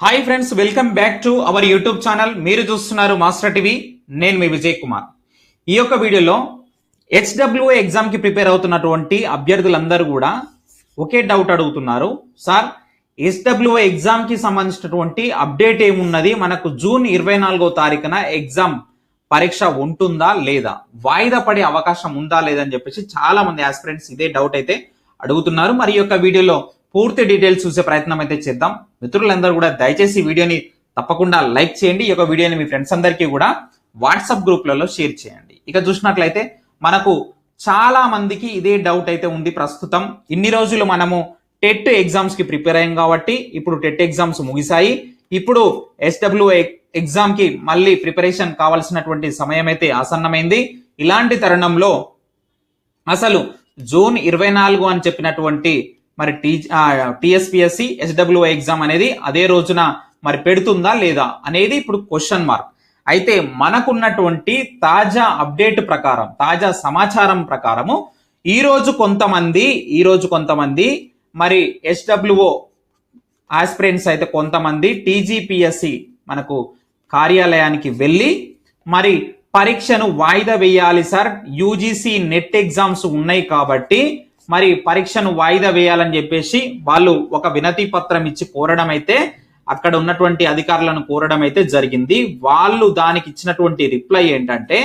Hi friends welcome back to our YouTube channel మీరు చూస్తున్నారు master TV నేను మీ విజయ్ కుమార్. ఈ యొక్క వీడియోలో హెచ్డబ్ల్యూఏ ఎగ్జామ్కి ప్రిపేర్ అవుతున్నటువంటి అభ్యర్థులందరూ కూడా ఒకే డౌట్ అడుగుతున్నారు. సార్ హెచ్డబ్ల్యూఏ ఎగ్జామ్కి సంబంధించినటువంటి అప్డేట్ ఏమున్నది? మనకు జూన్ ఇరవై నాలుగో తారీఖున ఎగ్జామ్ పరీక్ష ఉంటుందా లేదా? వాయిదా పడే అవకాశం ఉందా లేదని చెప్పేసి చాలా మంది ఆస్పిరెంట్స్ ఇదే డౌట్ అయితే అడుగుతున్నారు. మరి ఈ యొక్క వీడియోలో పూర్తి డీటెయిల్స్ చూసే ప్రయత్నం అయితే చేద్దాం. మిత్రులందరూ కూడా దయచేసి వీడియోని తప్పకుండా లైక్ చేయండి. ఈ యొక్క వీడియోని మీ ఫ్రెండ్స్ అందరికీ కూడా వాట్సాప్ గ్రూప్లలో షేర్ చేయండి. ఇక చూసినట్లయితే మనకు చాలా మందికి ఇదే డౌట్ అయితే ఉంది ప్రస్తుతం. ఇన్ని రోజులు మనము టెట్ ఎగ్జామ్స్కి ప్రిపేర్ అయ్యాం కాబట్టి ఇప్పుడు టెట్ ఎగ్జామ్స్ ముగిశాయి. ఇప్పుడు ఎస్డబ్ల్యూ ఎగ్జామ్కి మళ్ళీ ప్రిపరేషన్ కావాల్సినటువంటి సమయం అయితే ఆసన్నమైంది. ఇలాంటి తరుణంలో అసలు జూన్ ఇరవై నాలుగు అని చెప్పినటువంటి మరి టీ టీఎస్పిఎస్సి ఎస్డబ్ల్యూ ఎగ్జామ్ అనేది అదే రోజున మరి పెడుతుందా లేదా అనేది ఇప్పుడు క్వశ్చన్ మార్క్ అయితే మనకున్నటువంటి తాజా అప్డేట్ ప్రకారం తాజా సమాచారం ప్రకారము ఈరోజు కొంతమంది ఈరోజు కొంతమంది మరి ఎస్డబ్ల్యూఓ ఆస్పిరెంట్స్ అయితే కొంతమంది టీజీపీఎస్సి మనకు కార్యాలయానికి వెళ్ళి మరి పరీక్షను వాయిదా వేయాలి సార్. యూజీసీ నెట్ ఎగ్జామ్స్ ఉన్నాయి కాబట్టి మరి పరీక్షను వాయిదా వేయాలని చెప్పేసి వాళ్ళు ఒక వినతి పత్రం ఇచ్చి కోరడం అయితే అక్కడ ఉన్నటువంటి అధికారులను కోరడం అయితే జరిగింది. వాళ్ళు దానికి ఇచ్చినటువంటి రిప్లై ఏంటంటే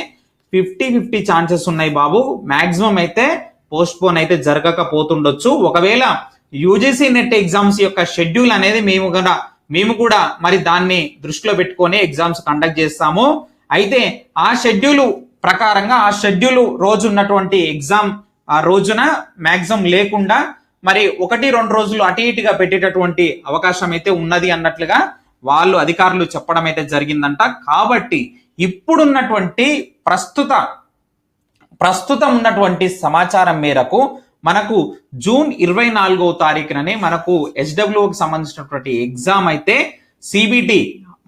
ఫిఫ్టీ ఫిఫ్టీ ఛాన్సెస్ ఉన్నాయి బాబు. మాక్సిమం అయితే పోస్ట్ పోన్ అయితే జరగకపోతుండొచ్చు. ఒకవేళ యూజీసీ నెట్ ఎగ్జామ్స్ యొక్క షెడ్యూల్ అనేది మేము కూడా మేము కూడా మరి దాన్ని దృష్టిలో పెట్టుకొని ఎగ్జామ్స్ కండక్ట్ చేస్తాము. అయితే ఆ షెడ్యూల్ ప్రకారంగా ఆ షెడ్యూల్ రోజు ఉన్నటువంటి ఎగ్జామ్ ఆ రోజున మ్యాక్సిమం లేకుండా మరి ఒకటి రెండు రోజులు అటు ఇటుగా పెట్టేటటువంటి అవకాశం అయితే ఉన్నది అన్నట్లుగా వాళ్ళు అధికారులు చెప్పడం అయితే జరిగిందంట. కాబట్టి ఇప్పుడున్నటువంటి ప్రస్తుత ప్రస్తుతం ఉన్నటువంటి సమాచారం మేరకు మనకు జూన్ ఇరవై నాలుగో తారీఖుననే మనకు ఎస్డబ్ల్యూకి సంబంధించినటువంటి ఎగ్జామ్ అయితే సిబిటి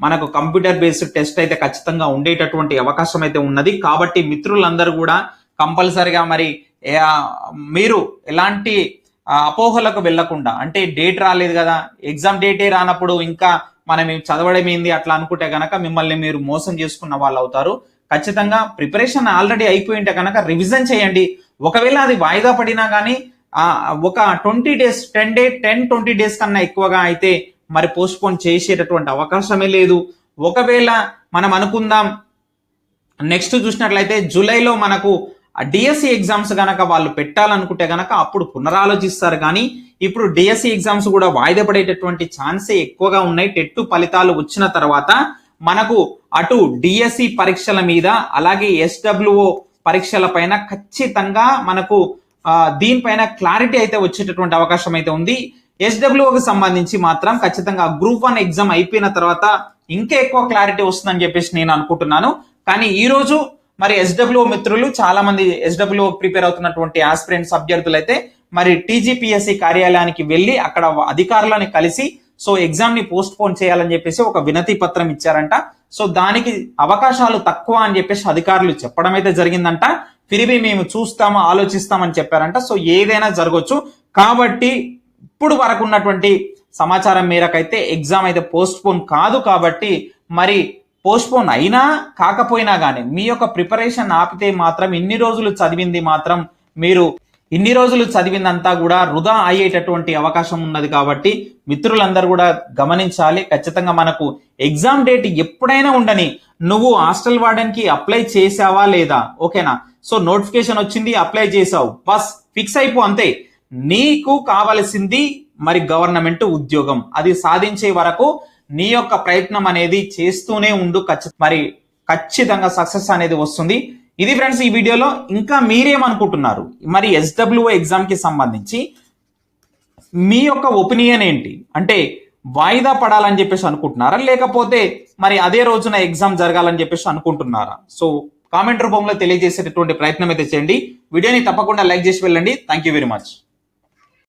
మనకు కంప్యూటర్ బేస్డ్ టెస్ట్ అయితే ఖచ్చితంగా ఉండేటటువంటి అవకాశం అయితే ఉన్నది. కాబట్టి మిత్రులందరూ కూడా కంపల్సరిగా మరి మీరు ఎలాంటి అపోహలకు వెళ్ళకుండా అంటే డేట్ రాలేదు కదా ఎగ్జామ్ డేటే రానప్పుడు ఇంకా మనం చదవడమేంది అట్లా అనుకుంటే కనుక మిమ్మల్ని మీరు మోసం చేసుకున్న వాళ్ళు అవుతారు. ఖచ్చితంగా ప్రిపరేషన్ ఆల్రెడీ అయిపోయింటే కనుక రివిజన్ చేయండి. ఒకవేళ అది వాయిదా పడినా కానీ ఒక twenty days ten day ten twenty days కన్నా ఎక్కువగా అయితే మరి పోస్ట్పోన్ చేసేటటువంటి అవకాశమే లేదు. ఒకవేళ మనం అనుకుందాం నెక్స్ట్ చూసినట్లయితే జూలైలో మనకు ఆ డిఎస్సి ఎగ్జామ్స్ కనుక వాళ్ళు పెట్టాలనుకుంటే కనుక అప్పుడు పునరాలోచిస్తారు కానీ ఇప్పుడు డిఎస్సి ఎగ్జామ్స్ కూడా వాయిదా పడేటటువంటి ఛాన్సే ఎక్కువగా ఉన్నాయి. టెట్టు ఫలితాలు వచ్చిన తర్వాత మనకు అటు డిఎస్సి పరీక్షల మీద అలాగే ఎస్డబ్ల్యూఓ పరీక్షల పైన ఖచ్చితంగా మనకు దీనిపైన క్లారిటీ అయితే వచ్చేటటువంటి అవకాశం అయితే ఉంది. ఎస్డబ్ల్యూఓకి సంబంధించి మాత్రం ఖచ్చితంగా గ్రూప్ వన్ ఎగ్జామ్ అయిపోయిన తర్వాత ఇంకా ఎక్కువ క్లారిటీ వస్తుందని చెప్పేసి నేను అనుకుంటున్నాను. కానీ ఈరోజు మరి ఎస్డబ్ల్యూ మిత్రులు చాలా మంది ఎస్డబ్ల్యూ ప్రిపేర్ అవుతున్నటువంటి ఆస్పిరెంట్స్ అభ్యర్థులు అయితే మరి టీజీపీఎస్సీ కార్యాలయానికి వెళ్ళి అక్కడ అధికారులను కలిసి సో ఎగ్జామ్ని పోస్ట్ పోన్ చేయాలని చెప్పేసి ఒక వినతి పత్రం ఇచ్చారంట. సో దానికి అవకాశాలు తక్కువ అని చెప్పేసి అధికారులు చెప్పడం అయితే జరిగిందంట. ఫిరిబి మేము చూస్తాము ఆలోచిస్తామని చెప్పారంట. సో ఏదైనా జరగవచ్చు కాబట్టి ఇప్పుడు వరకు ఉన్నటువంటి సమాచారం మేరకైతే ఎగ్జామ్ అయితే పోస్ట్ పోన్ కాదు కాబట్టి మరి పోస్ట్పోన్ అయినా కాకపోయినా కానీ మీ యొక్క ప్రిపరేషన్ ఆపితే మాత్రం ఇన్ని రోజులు చదివింది మాత్రం మీరు ఇన్ని రోజులు చదివిందంతా కూడా వృధా అయ్యేటటువంటి అవకాశం ఉన్నది కాబట్టి మిత్రులందరూ కూడా గమనించాలి. ఖచ్చితంగా మనకు ఎగ్జామ్ డేట్ ఎప్పుడైనా ఉండని నువ్వు హాస్టల్ వార్డెన్కి అప్లై చేసావా లేదా? ఓకేనా? సో నోటిఫికేషన్ వచ్చింది అప్లై చేసావు బస్ ఫిక్స్ అయిపో అంతే. నీకు కావలసింది మరి గవర్నమెంట్ ఉద్యోగం. అది సాధించే వరకు నీ యొక్క ప్రయత్నం అనేది చేస్తూనే ఉండు ఖచ్చి- మరి ఖచ్చితంగా సక్సెస్ అనేది వస్తుంది. ఇది ఫ్రెండ్స్ ఈ వీడియోలో ఇంకా మీరేమనుకుంటున్నారు? మరి ఎస్డబ్ల్యూ ఎగ్జామ్కి సంబంధించి మీ యొక్క ఒపీనియన్ ఏంటి? అంటే వాయిదా పడాలని చెప్పేసి అనుకుంటున్నారా? లేకపోతే మరి అదే రోజున ఎగ్జామ్ జరగాలని చెప్పేసి అనుకుంటున్నారా? సో కామెంట్ రూపంలో తెలియజేసేటటువంటి ప్రయత్నం అయితే చేయండి. వీడియోని తప్పకుండా లైక్ చేసి వెళ్ళండి. Thank you very much